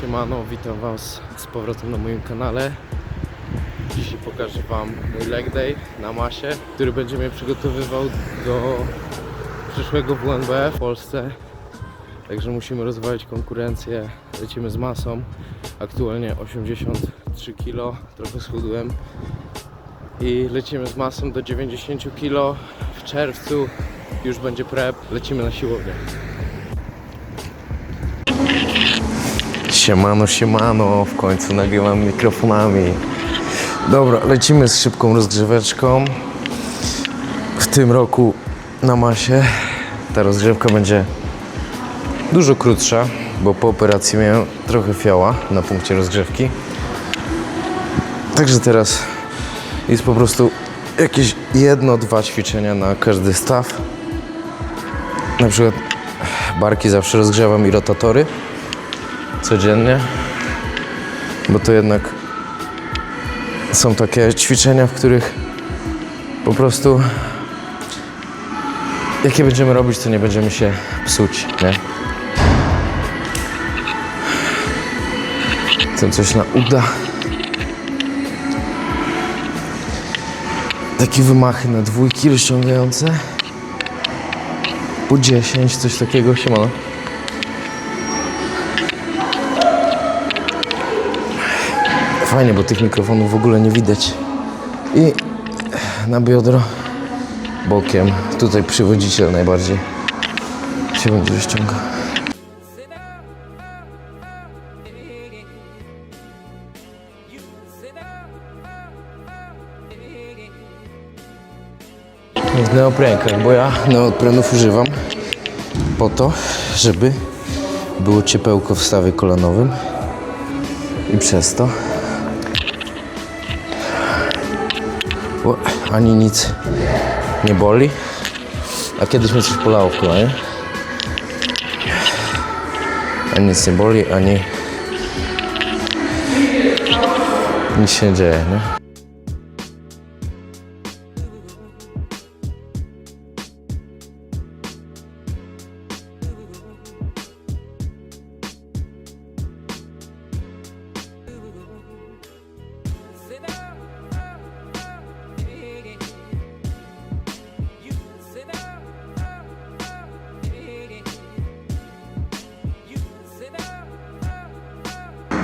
Siemano, witam Was z powrotem na moim kanale. Dzisiaj pokażę Wam mój leg day na masie, który będzie mnie przygotowywał do przyszłego WNB w Polsce. Także musimy rozwijać konkurencję. Lecimy z masą. Aktualnie 83 kg, trochę schudłem. I lecimy z masą do 90 kg. W czerwcu już będzie prep. Lecimy na siłownię. Siemano, siemano, w końcu nagrywam mikrofonami. Dobra, lecimy z szybką rozgrzeweczką. W tym roku na masie ta rozgrzewka będzie dużo krótsza, bo po operacji miałem trochę fiała na punkcie rozgrzewki. Także teraz jest po prostu jakieś jedno, dwa ćwiczenia na każdy staw. Na przykład barki zawsze rozgrzewam i rotatory codziennie, bo to jednak są takie ćwiczenia, w których po prostu jakie będziemy robić, to nie będziemy się psuć, nie? To coś na uda. Takie wymachy na dwójki rozciągające. Po 10, coś takiego, siemano. Fajnie, bo tych mikrofonów w ogóle nie widać. I na biodro bokiem. Tutaj przywodziciel najbardziej się będzie rozciągał. Neoprenkach, bo ja neoprenów używam po to, żeby było ciepełko w stawie kolanowym i przez to ani nic nie boli, a kiedyś mnie coś bolało w kolanie. Ani nic nie boli, ani nic się nie dzieje, nie?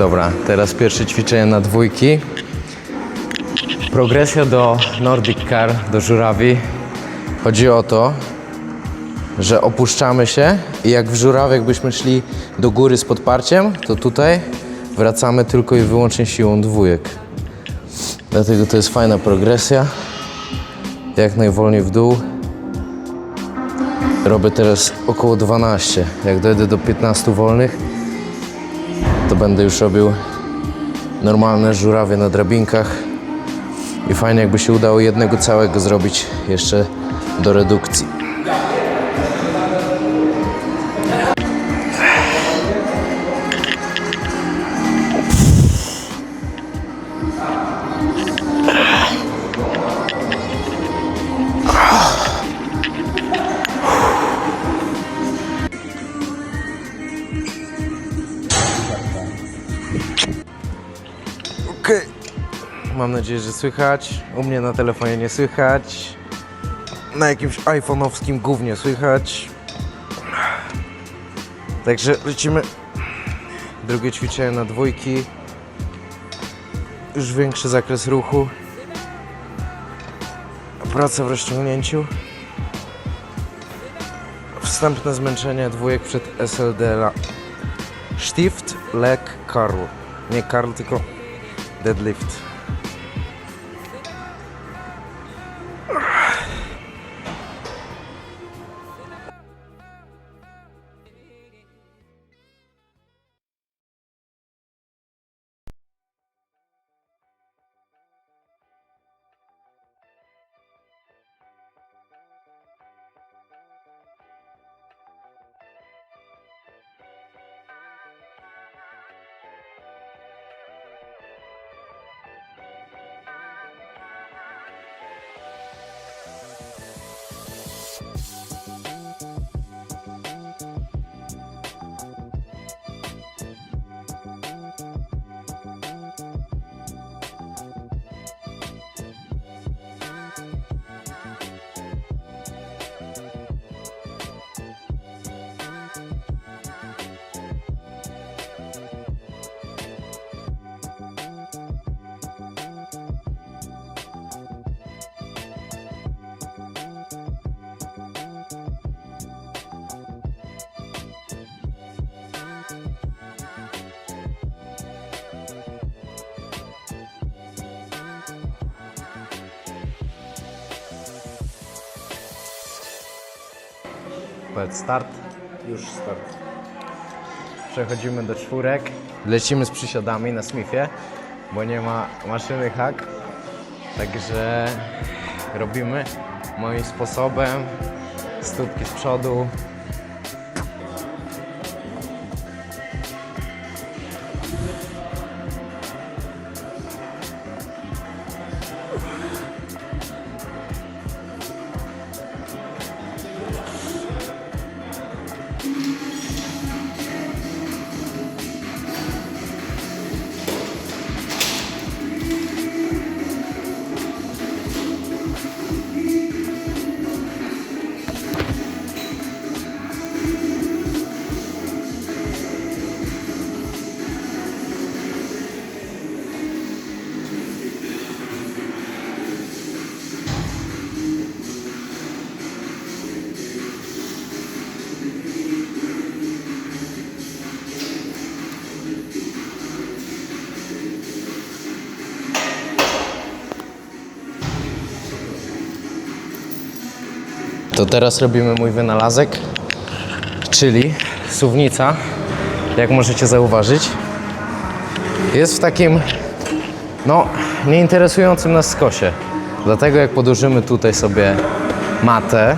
Dobra, teraz pierwsze ćwiczenie na dwójki. Progresja do Nordic Car, do żurawi. Chodzi o to, że opuszczamy się i jak w żurawiach byśmy szli do góry z podparciem, to tutaj wracamy tylko i wyłącznie siłą dwójek. Dlatego to jest fajna progresja. Jak najwolniej w dół. Robię teraz około 12. Jak dojdę do 15 wolnych, będę już robił normalne żurawie na drabinkach. I fajnie jakby się udało jednego całego zrobić jeszcze do redukcji. Mam nadzieję, że słychać. U mnie na telefonie nie słychać. Na jakimś iPhone'owskim gównie słychać. Także lecimy. Drugie ćwiczenie na dwójki. Już większy zakres ruchu. Praca w rozciągnięciu. Wstępne zmęczenie dwójek przed SLD. Stift, leg, curl. Nie curl, tylko deadlift. Powiedz start. Już start. Przechodzimy do czwórek. Lecimy z przysiadami na Smithie, bo nie ma maszyny hack. Także robimy moim sposobem. Stópki z przodu. To teraz robimy mój wynalazek, czyli suwnica, jak możecie zauważyć. Jest w takim, no, nieinteresującym nas skosie. Dlatego jak podłożymy tutaj sobie matę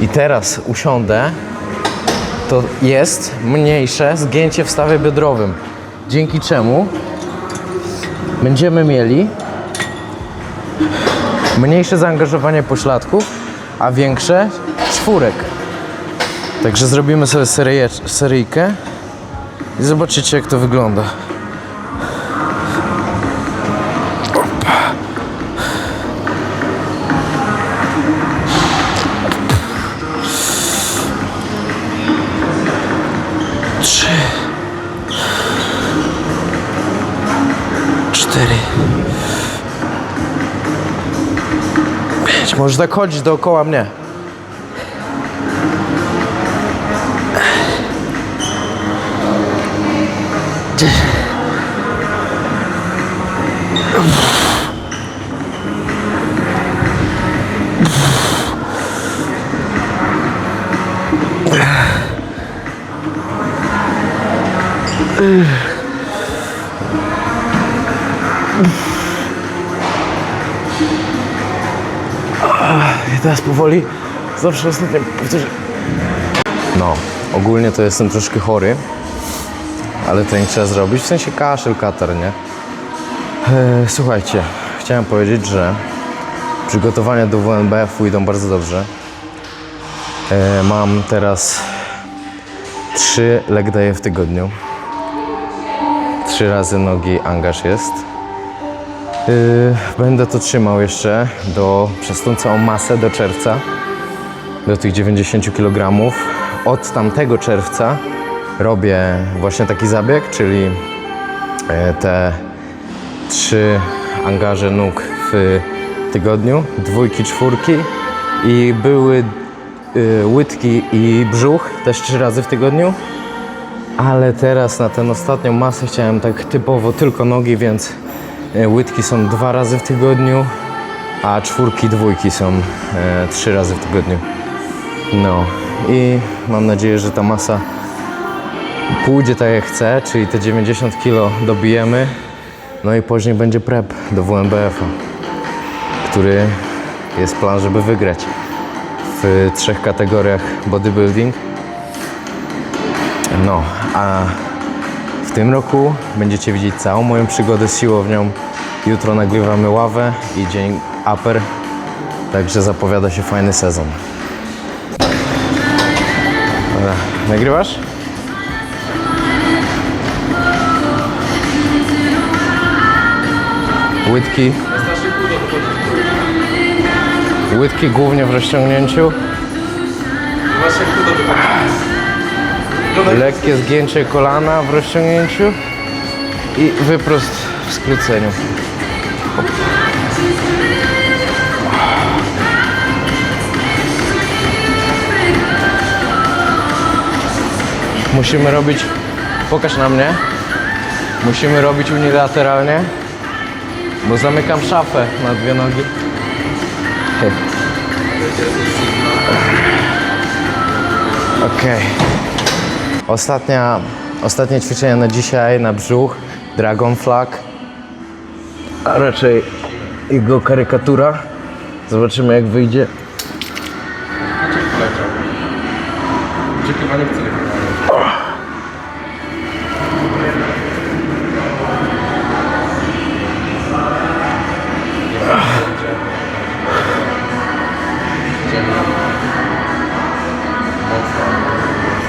i teraz usiądę, to jest mniejsze zgięcie w stawie biodrowym. Dzięki czemu będziemy mieli mniejsze zaangażowanie pośladków, a większe czwórek. Także zrobimy sobie seryjkę i zobaczycie jak to wygląda. Możesz tak chodzić dookoła mnie. I teraz powoli zawsze ostatnio powtórzę. No, ogólnie to jestem troszkę chory, ale to nie trzeba zrobić, w sensie kaszel, katar, nie? E, słuchajcie, chciałem powiedzieć, że przygotowania do WNBF-u idą bardzo dobrze. E, mam teraz trzy leg w tygodniu. Trzy razy nogi angaż jest. Yy, Będę to trzymał jeszcze do, przez tą całą masę do czerwca, do tych 90 kg. Od tamtego czerwca robię właśnie taki zabieg, czyli e, te trzy angaże nóg w tygodniu, dwójki, czwórki i były y, łydki i brzuch też trzy razy w tygodniu. Ale teraz na tę ostatnią masę chciałem tak typowo tylko nogi, więc łydki są dwa razy w tygodniu, a czwórki, dwójki są e, trzy razy w tygodniu. No i mam nadzieję, że ta masa pójdzie tak jak chcę, czyli te 90 kg dobijemy. No i później będzie prep do WMBF-a, który jest plan, żeby wygrać w trzech kategoriach bodybuilding. No, a w tym roku będziecie widzieć całą moją przygodę z siłownią. Jutro nagrywamy ławę i dzień upper, także zapowiada się fajny sezon. Dobra, nagrywasz? Łydki. Łydki głównie w rozciągnięciu. Właśnie to wychodzi. Lekkie zgięcie kolana w rozciągnięciu i wyprost w skróceniu. Musimy robić, pokaż na mnie, musimy robić unilateralnie, bo zamykam szafę na dwie nogi. Okej. Ostatnia, ostatnie ćwiczenie na dzisiaj, na brzuch. Dragon Flag. A raczej jego karykatura. Zobaczymy jak wyjdzie. Oczekiwanie